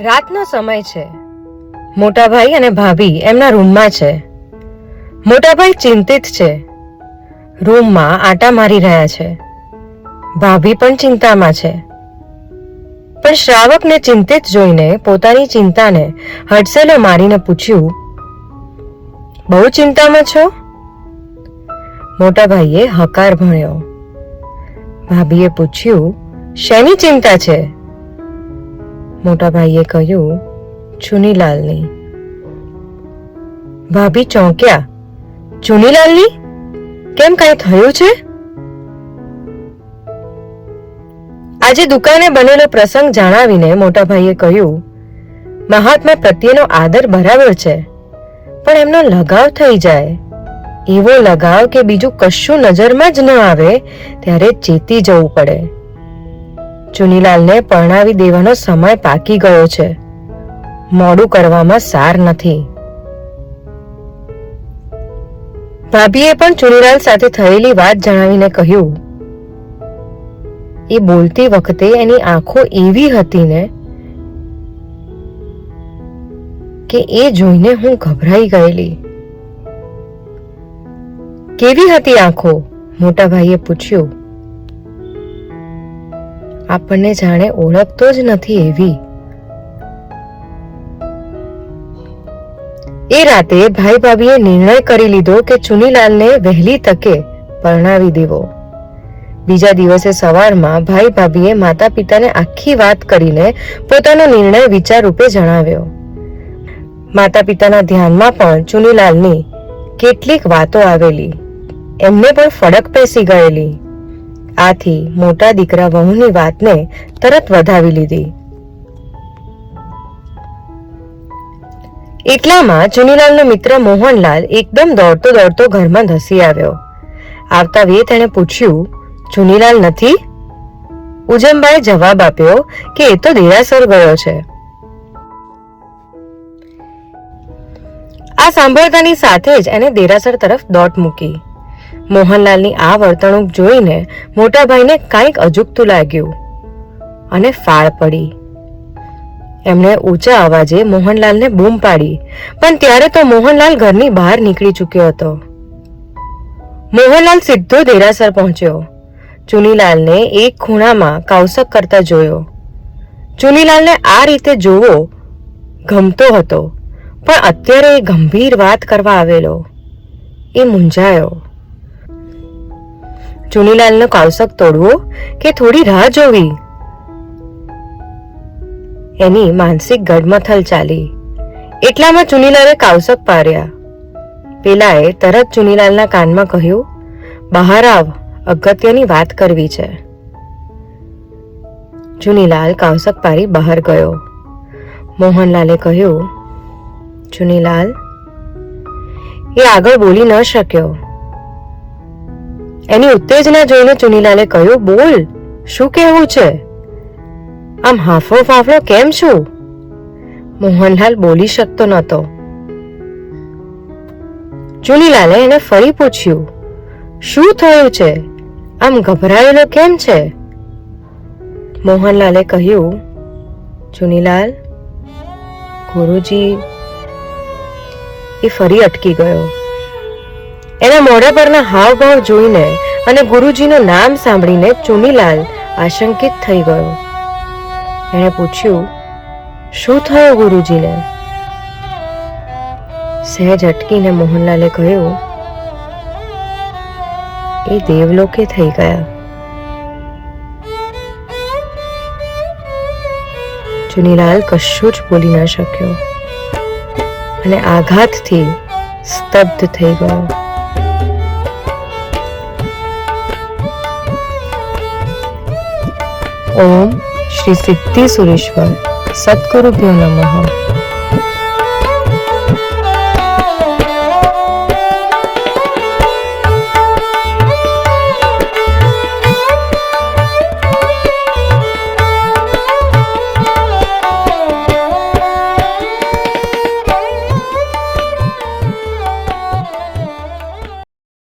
રાતનો સમય છે. મોટાભાઈ અને ભાભી એમના રૂમમાં છે. મોટાભાઈ ચિંતિત છે. રૂમમાં આટા મારી રહ્યા છે. ભાભી પણ ચિંતામાં છે. પણ શ્રાવકને ચિંતિત જોઈને પોતાની ચિંતાને હડસેલો મારીને પૂછ્યું, બહુ ચિંતામાં છો? મોટાભાઈએ હકાર ભણ્યો. ભાભીએ પૂછ્યું, શેની ચિંતા છે? મોટાભાઈએ કહ્યું ચુનીલાલની ભાભી ચોંક્યા ચુનીલાલની કેમ કઈ થયું છે? આજે દુકાને બનેલો પ્રસંગ જણાવીને મોટાભાઈએ કહ્યું, મહાત્મા પ્રત્યેનો આદર બરાબર છે, પણ એમનો લગાવ થઈ જાય. એવો લગાવ કે બીજું કશું નજરમાં જ ન આવે, ત્યારે ચેતી જવું પડે. ચુનીલાલને પરણાવી દેવાનો સમય પાકી ગયો છે. મોડું કરવામાં સાર નથી. ભાભીએ પણ ચુનીલાલ સાથે થયેલી વાત જણાવીને કહ્યું એ બોલતી વખતે એની આંખો એવી હતી ને કે એ જોઈને હું ગભરાઈ ગયેલી. કેવી હતી આંખો? મોટા ભાઈએ પૂછ્યું. આપણને જાણે ઓળખતો જ નથી એવી. એ રાતે ભાઈ ભાભીએ નિર્ણય કરી લીધો કે ચુનીલાલને વહેલી તકે પરણાવી દેવો. બીજા દિવસે સવારમાં ભાઈ ભાભીએ માતા પિતાને આખી વાત કરીને પોતાનો નિર્ણય વિચાર રૂપે જણાવ્યો. માતા પિતાના ધ્યાનમાં પણ ચુનીલાલની કેટલીક વાતો આવેલી. એમને પણ ફડક પેસી ગયેલી. આથી મોટા દીકરા વહુની વાતને તરત વધાવી લીધી. એટલામાં ચુનીલાલનો મિત્ર મોહનલાલ એકદમ દોડતો દોડતો ઘરમાં ધસી આવ્યો. આવતા વે તેણે પૂછ્યું ચુનીલાલ નથી? ઉજમબાએ જવાબ આપ્યો કે એ તો દેરાસર ગયો છે. આ સાંભળતાની સાથે જ એને દેરાસર તરફ દોટ મૂકી. મોહનલાલની આ વર્તણૂક જોઈને મોટાભાઈને કાંઈક અજુગતું લાગ્યું અને ફાળ પડી. એમણે ઊંચા અવાજે મોહનલાલને બૂમ પાડી, પણ ત્યારે તો મોહનલાલ ઘરની બહાર નીકળી ચૂક્યો હતો. મોહનલાલ સીધો દેરાસર પહોંચ્યો. ચુનીલાલને એક ખૂણામાં કાવસક કરતા જોયો. ચુનીલાલને આ રીતે જોવો ગમતો હતો, પણ અત્યારે એ ગંભીર વાત કરવા આવેલો. એ મૂંઝાયો. ચુનીલાલનો કાંસક તોડવો કે થોડી રાહ જોવી? એની માનસિક ગડમથલ ચાલી. એટલામાં ચુનીલાલે કાવસક પાર્યા પેલાએ તરત ચુનીલાલના કાનમાં કહ્યું, બહાર આવ, અગત્યની વાત કરવી છે. ચુનીલાલ કાવસક પારી બહાર ગયો. મોહનલાલે કહ્યું, ચુનીલાલ, એ આગળ બોલી ન શક્યો. એની ઉત્તેજના જોઈને ચુનીલાલે કહ્યું, બોલ, શું કહેવું છે? આમ હાફો ફાફડો કેમ છું? મોહનલાલ બોલી શકતો નહોતો. ચુનીલાલે એને ફરી પૂછ્યું, શું થયું છે? આમ ગભરાયેલો કેમ છે? મોહનલાલે કહ્યું, ચુનીલાલ, ગુરુજી, એ ફરી અટકી ગયો. એના મોઢા પરના હાવભાવ જોઈને અને ગુરુજીનું નામ સાંભળીને ચુનીલાલ આશંકિત થઈ ગયો. એણે પૂછ્યું, શું થયું ગુરુજીને? સહેજ અટકીને મોહનલાલે કહ્યું, એ દેવલોકે થઈ ગયા. ચુનીલાલ કશું જ બોલી ન શક્યો અને આઘાતથી સ્તબ્ધ થઈ ગયો. ઓમ શ્રી સિદ્ધિ સુરેશ્વર. સદગુરુભ્યો નમઃ.